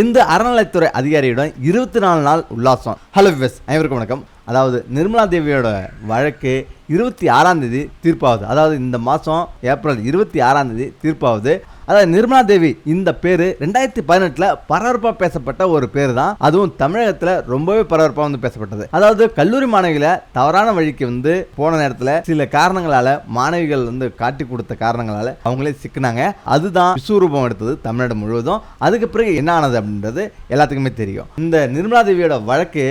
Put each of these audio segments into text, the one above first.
இந்த அறநிலைத்துறை அதிகாரியுடன் இருபத்தி நாலு நாள் உல்லாசம். ஹலோ விவஸ் அனைவருக்கும் வணக்கம். அதாவது நிர்மலா தேவியோட வழக்கு இருபத்தி ஆறாம் தேதி தீர்ப்பாகுது. அதாவது இந்த மாதம் ஏப்ரல் இருபத்தி ஆறாம் தேதி தீர்ப்பாகுது. அதாவது நிர்மலா தேவி இந்த பேர் ரெண்டாயிரத்தி பதினெட்டில் பரபரப்பாக பேசப்பட்ட ஒரு பேர் தான் அதுவும் தமிழகத்தில் ரொம்பவே பரபரப்பாக வந்து பேசப்பட்டது. அதாவது கல்லூரி மாணவிகளை தவறான வழிக்கு வந்து போன நேரத்தில் சில காரணங்களால் மாணவிகள் வந்து காட்டி கொடுத்த காரணங்களால் அவங்களே சிக்கினாங்க. அதுதான் விஸ்வரூபம் எடுத்தது தமிழ்நாடு முழுவதும். அதுக்கு பிறகு என்ன ஆனது அப்படின்றது எல்லாத்துக்குமே தெரியும். இந்த நிர்மலா தேவியோட வழக்கு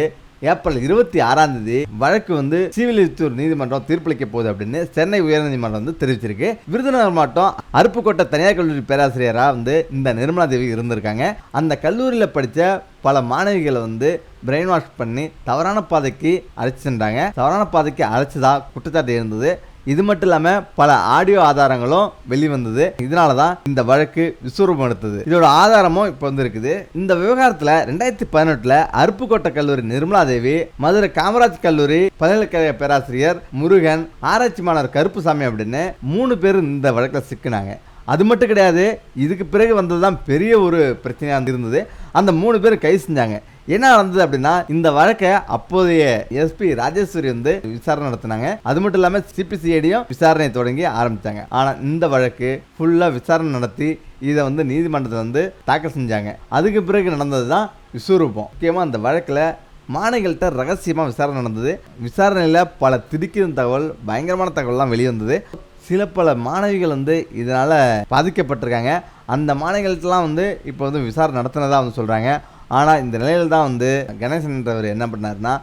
ஏப்ரல் இருபத்தி ஆறாம் தேதி வழக்கு வந்து சிவிலித்தூர் நீதிமன்றம் தீர்ப்பளிக்க போகுது அப்படின்னு சென்னை உயர்நீதிமன்றம் வந்து தெரிவிச்சிருக்கு. விருதுநகர் மாவட்டம் அருப்புக்கோட்டை தனியார் கல்லூரி பேராசிரியராக வந்து இந்த நிர்மலா தேவி இருந்திருக்காங்க. அந்த கல்லூரியில் படித்த பல மாணவிகளை வந்து பிரெயின் வாஷ் பண்ணி தவறான பாதைக்கு அழைச்சி சென்றாங்க. தவறான பாதைக்கு அழைச்சதா குற்றச்சாட்டு இருந்தது இது மட்டும் இல்லாமல் பல ஆடியோ ஆதாரங்களும் வெளிவந்தது. இதனால தான் இந்த வழக்கு விஸ்வரூபம் எடுத்தது இதோட ஆதாரமும் இப்போ வந்து இருக்குது இந்த விவகாரத்தில் ரெண்டாயிரத்தி பதினெட்டில் அருப்புக்கோட்டை கல்லூரி நிர்மலா தேவி மதுரை காமராஜ் கல்லூரி பல்கலைக்கழக பேராசிரியர் முருகன் ஆராய்ச்சி மாணவர் கருப்புசாமி அப்படின்னு மூணு பேர் இந்த வழக்கில் சிக்கினாங்க. அது மட்டும் கிடையாது இதுக்கு பிறகு வந்தது தான் பெரிய ஒரு பிரச்சனையாக இருந்தது. அந்த மூணு பேர் கை செஞ்சாங்க. என்ன நடந்தது அப்படின்னா இந்த வழக்கை அப்போதைய எஸ்பி ராஜேஸ்வரி வந்து விசாரணை நடத்தினாங்க. அது மட்டும் இல்லாமல் சிபிசிஐடியும் விசாரணை தொடங்கி ஆரம்பித்தாங்க ஆனால் இந்த வழக்கு ஃபுல்லாக விசாரணை நடத்தி இதை வந்து நீதிமன்றத்தில் வந்து தாக்கல் செஞ்சாங்க. அதுக்கு பிறகு நடந்தது தான் விஸ்வரூபம். முக்கியமாக அந்த வழக்கில் மாணவிகள்கிட்ட ரகசியமாக விசாரணை நடந்தது. விசாரணையில் பல திடுக்கிடும் தகவல் பயங்கரமான தகவல்லாம் வெளிவந்தது. சில பல மாணவிகள் வந்து இதனால் பாதிக்கப்பட்டிருக்காங்க. அந்த மாணவிகள்ட்டலாம் வந்து இப்போ வந்து விசாரணை நடத்தினதாக வந்து சொல்கிறாங்க ஆனால் இந்த நிலையில் தான் வந்து கணேசன்றவர் என்ன பண்ணாருன்னா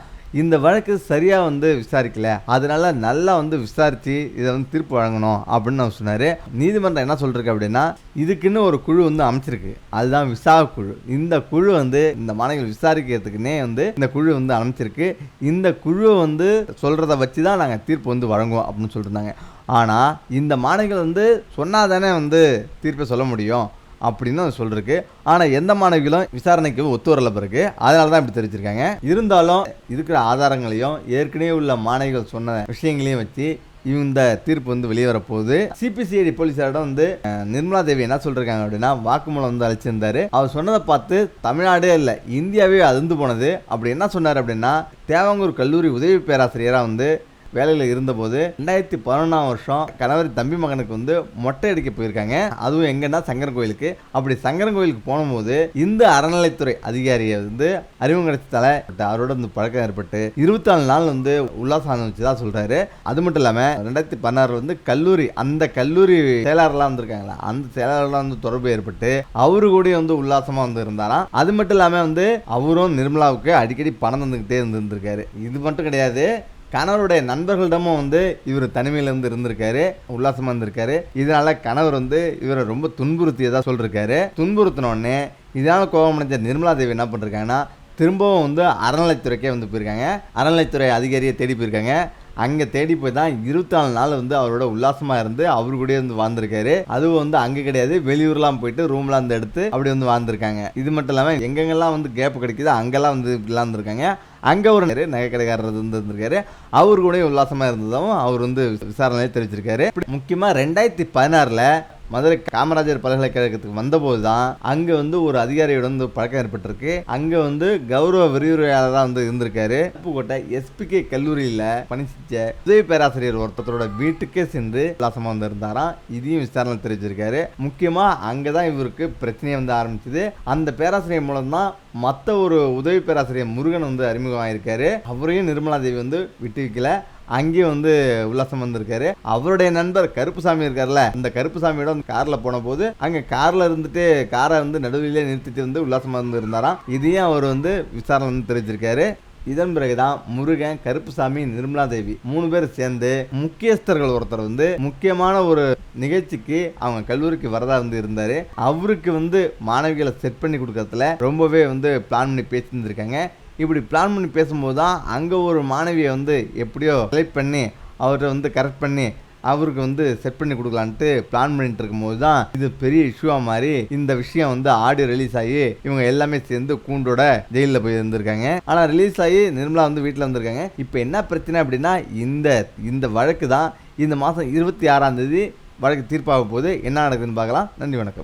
இந்த வழக்கு சரியாக வந்து விசாரிக்கல அதனால நல்லா வந்து விசாரித்து இதை வந்து தீர்ப்பு வழங்கணும் அப்படின்னு அவர் சொன்னார். நீதிமன்றம் என்ன சொல்லிருக்கு அப்படின்னா இதுக்குன்னு ஒரு குழு வந்து அமைச்சிருக்கு. அதுதான் விசாக குழு. இந்த குழு வந்து இந்த மாணவிகள் விசாரிக்கிறதுக்குன்னே வந்து இந்த குழு வந்து அமைச்சிருக்கு. இந்த குழு வந்து சொல்கிறத வச்சு தான் நாங்கள் தீர்ப்பு வந்து வழங்குவோம் அப்படின்னு சொல்லியிருந்தாங்க ஆனால் இந்த மாணவிகள் வந்து சொன்னால் தானே வந்து தீர்ப்பை சொல்ல முடியும்? அப்படின்னு சொல்லிருக்கு ஆனால் எந்த மாணவிகளும் விசாரணைக்கு ஒத்து வரல பிறகு அதனால தான் இப்படி தெரிவிச்சிருக்காங்க. இருந்தாலும் இருக்கிற ஆதாரங்களையும் ஏற்கனவே உள்ள மாணவிகள் சொன்ன விஷயங்களையும் வச்சு இந்த தீர்ப்பு வந்து வெளியே வரப்போகுது. சிபிசிஐடி போலீஸாரிடம் வந்து நிர்மலா தேவி என்ன சொல்லிருக்காங்க அப்படின்னா வாக்குமூலம் வந்து அழைச்சிருந்தாரு அவர் சொன்னதை பார்த்து தமிழ்நாடே இல்லை இந்தியாவே அதிர்ந்து போனது. அப்படி என்ன சொன்னார் அப்படின்னா தேவங்கூர் கல்லூரி உதவி பேராசிரியராக வந்து வேலையில் இருந்தபோது ரெண்டாயிரத்தி பதினொன்றாம் வருஷம் கணவர் தம்பி மகனுக்கு வந்து மொட்டை அடிக்க போயிருக்காங்க. அதுவும் எங்கன்னா சங்கரன் கோயிலுக்கு. அப்படி சங்கரன் கோயிலுக்கு போனபோது இந்த அறநிலைத்துறை அதிகாரியை வந்து அறிமுகம் கிடைச்சதால அவரோட வந்து பழக்கம் ஏற்பட்டு இருபத்தி நாலு நாள் வந்து உல்லாசம் ஆரம்பித்து தான் சொல்கிறாரு அது மட்டும் இல்லாமல் ரெண்டாயிரத்தி பதினாறுல வந்து கல்லூரி அந்த கல்லூரி செயலாளர்லாம் வந்திருக்காங்களா? அந்த செயலாளர்லாம் வந்து தொடர்பு ஏற்பட்டு அவரு கூட வந்து உல்லாசமாக வந்து இருந்தாராம். அது மட்டும் இல்லாமல் வந்து அவரும் நிர்மலாவுக்கு அடிக்கடி பணம் தந்துக்கிட்டே இருந்திருக்காரு இது மட்டும் கிடையாது. கணவருடைய நண்பர்களிடமும் வந்து இவர் தனிமையிலேருந்து இருந்திருக்காரு உல்லாசமாக இருந்திருக்காரு. இதனால கணவர் வந்து இவரை ரொம்ப துன்புறுத்தியதாக சொல்லியிருக்காரு துன்புறுத்தினோடனே இதனால் இதனால கோபம் அடைஞ்ச நிர்மலா தேவி என்ன பண்ணிருக்காங்கன்னா திரும்பவும் வந்து அறநிலைத்துறைக்கே வந்து போயிருக்காங்க. அறநிலைத்துறை அதிகாரியை தேடி போயிருக்காங்க. அங்கே தேடி போய் தான் இருபத்தி நாலு நாள் வந்து அவரோட உல்லாசமாக இருந்து அவரு கூட வந்து வாழ்ந்திருக்காரு. அதுவும் வந்து அங்கே கிடையாது வெளியூர்லாம் போயிட்டு ரூம்லாம் வந்து எடுத்து அப்படி வந்து வாழ்ந்திருக்காங்க. இது மட்டும் இல்லாமல் எங்கெங்கெல்லாம் வந்து கேப் கிடைக்குதோ அங்கெல்லாம் வந்து இப்படிலாம் இருந்திருக்காங்க. அங்கே ஒரு நிறைய நகைக்கடைக்காரர் வந்து இருந்திருக்காரு. அவர் கூட உல்லாசமாக இருந்ததும் அவர் வந்து விசாரணையை தெரிவிச்சிருக்காரு. முக்கியமாக ரெண்டாயிரத்தி பதினாறில் மதுரை காமராஜர் பல்கலைக்கழகத்துக்கு வந்தபோது தான் அங்கே வந்து ஒரு அதிகாரியோட வந்து பழக்கம் ஏற்பட்டிருக்கு. அங்கே வந்து கௌரவ விரிவுரையாளராக வந்து இருந்திருக்காரு. உப்புக்கோட்டை எஸ்பிகே கல்லூரியில் பணி செஞ்ச உதவி பேராசிரியர் ஒருத்தரோட வீட்டுக்கே சென்று விலாசமாக வந்து இருந்தாராம் இதையும் விசாரணை தெரிவிச்சிருக்காரு. முக்கியமாக அங்கே தான் இவருக்கு பிரச்சனையை வந்து ஆரம்பிச்சது. அந்த பேராசிரியர் மூலம் தான் மற்ற ஒரு உதவி பேராசிரியர் முருகன் வந்து அறிமுகமாயிருக்காரு. அவரையும் நிர்மலா தேவி வந்து விட்டு வைக்கல அங்கேயும் வந்து உல்லாசம் வந்திருக்காரு. அவருடைய நண்பர் கருப்புசாமி இருக்கார்ல அந்த கருப்புசாமியோட கார்ல போன போது அங்க கார்ல இருந்துட்டு காரை வந்து நடுவிலே நிறுத்திட்டு வந்து உல்லாசமா இருந்து இருந்தாராம். இதையும் அவர் வந்து விசாரணை வந்து தெரிவிச்சிருக்காரு. இதன் பிறகுதான் முருகன் கருப்புசாமி நிர்மலா தேவி மூணு பேர் சேர்ந்து முக்கியஸ்தர்கள் ஒருத்தர் வந்து முக்கியமான ஒரு நிகழ்ச்சிக்கு அவங்க கல்லூரிக்கு வரதா வந்து இருந்தாரு. அவருக்கு வந்து மாணவிகளை செட் பண்ணி கொடுக்கறதுல ரொம்பவே வந்து பிளான் பண்ணி பேசியிருந்திருக்காங்க. இப்படி பிளான் பண்ணி பேசும்போது தான் அங்கே ஒரு மாணவியை வந்து எப்படியோ செலக்ட் பண்ணி அவர்கிட்ட வந்து கரெக்ட் பண்ணி அவருக்கு வந்து செட் பண்ணி கொடுக்கலான்ட்டு பிளான் பண்ணிட்டு இருக்கும்போது தான் இது பெரிய இஷ்யூவாக மாதிரி இந்த விஷயம் வந்து ஆடியோ ரிலீஸ் ஆகி இவங்க எல்லாமே சேர்ந்து கூண்டோட ஜெயிலில் போய் இருந்திருக்காங்க. ஆனால் ரிலீஸ் ஆகி நிர்மலா வந்து வீட்டில் வந்திருக்காங்க. இப்போ என்ன பிரச்சனை அப்படின்னா இந்த இந்த வழக்கு தான் இந்த மாதம் இருபத்தி ஆறாம் தேதி வழக்கு தீர்ப்பாக போகுது. என்ன நடக்குதுன்னு பார்க்கலாம். நன்றி வணக்கம்.